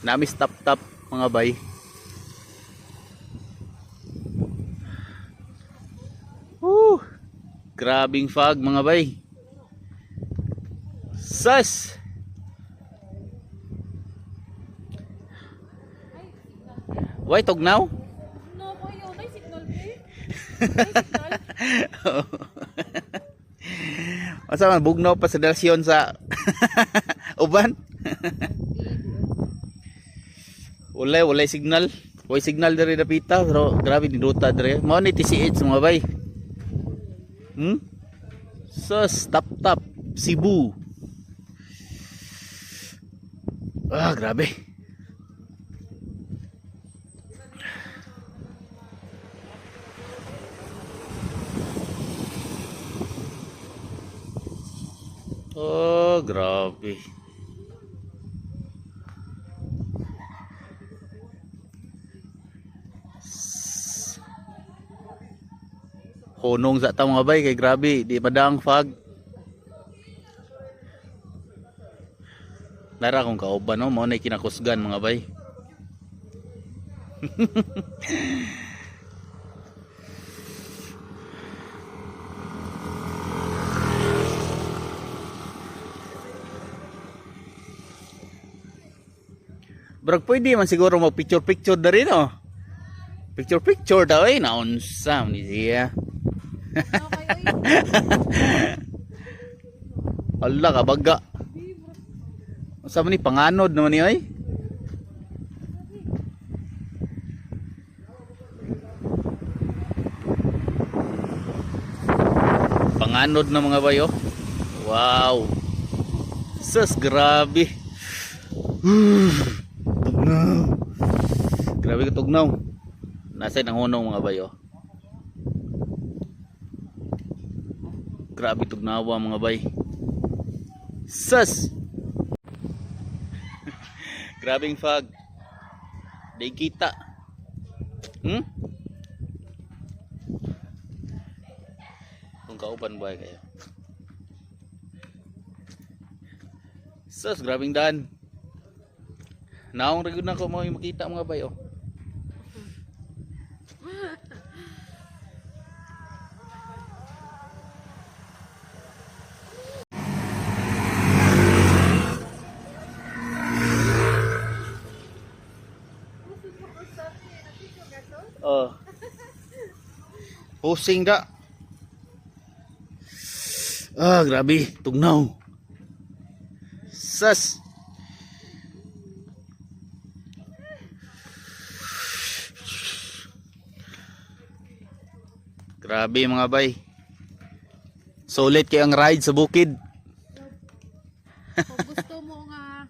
Nami stop top mga bay. Woo! Grabing fog mga bay. Sus! Why tugnaw? No, ko yun. May signal, eh. May signal. Asa man bugnaw pa sa dalasyon sa uban? Walay, walay signal. Walay signal diri dapita, pero grabe ni ruta diri. Mao ni TCH mga bay. Hmm? Sus, tap tap, Cebu. Ah, grabe. Oh, grabe. Hunong sa ta mga bay kay grabe, di padang fog. Lara kung kauban no, mo na kinakusgan mga bay. Brag pwede man siguro mag picture picture da rin no. Picture picture daw eh naunsa ni siya. Allah ka baga. Man ni panganod naman ni oy? Panganod na mga bayo. Wow. Sus, grabe. tugnaw. Grabe ka tugnaw. Nasa nang hunong mga bayo. Grabe tugnawa mga bay. Sus! Grabing fog. Di kita. Hmm? Kung kauban ba kayo. Sus, grabing daan. Naong rin na ko mo makita mga bayo. Oh. Pusing da. Ah, grabe. Tugnaw. Sas. Grabe mga bay. Solid kay ang ride sa bukid. Kung gusto mo nga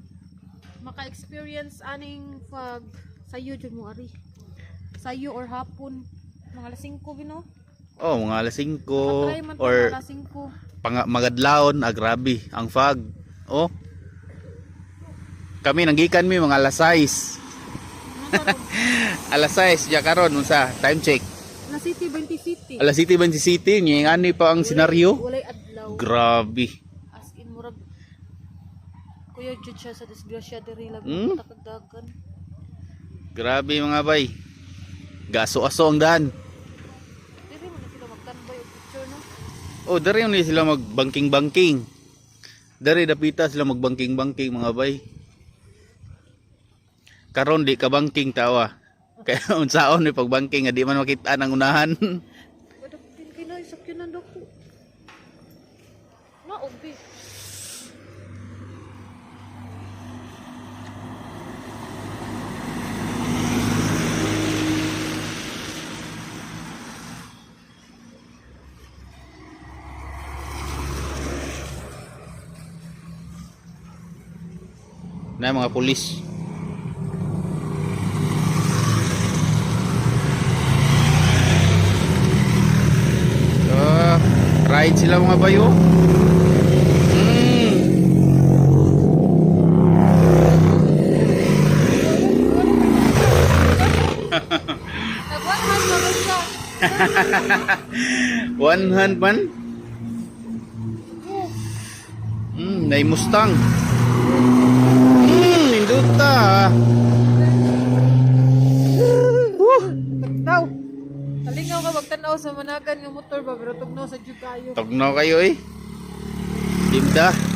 maka-experience aning fog, sayo dyan mo ari. Sayo or hapon. Mga alas 5, bino? Oh, mga alas 5 Matry man to, or alas 5. pang magadlaon, ah, grabe, ang fog. Oh. Kami nanggikan mi mga alas 6. alas 6 ya karon unsa? Time check. Na City, 20 City. Alas City Bansi City, niya ani pa ang senaryo. Walay adlaw. Grabe. As in, murag Kuya jud siya sa disgrasya diri lang mm? Grabe mga bay. Gaso-aso ang daan. Diri man na sila magtanbay og picture no. Oh, dari ni sila magbangking-bangking. Dari dapita sila magbangking-bangking mga bay. Karon di ka bangking tawa. Kaya unsaon ni pagbangking nga di man makita ang unahan. Wala din kay na sakyanan dako. Na na mga pulis. Ah, ride sila mga bayo. Mm. Na. One hand man. Mm, nay Mustang. Duta. Tagnaw. Talingaw ka magtanaw sa managan nga motor ba pero tugnaw sa jud kayo. Tugnaw kayo eh. Dimda.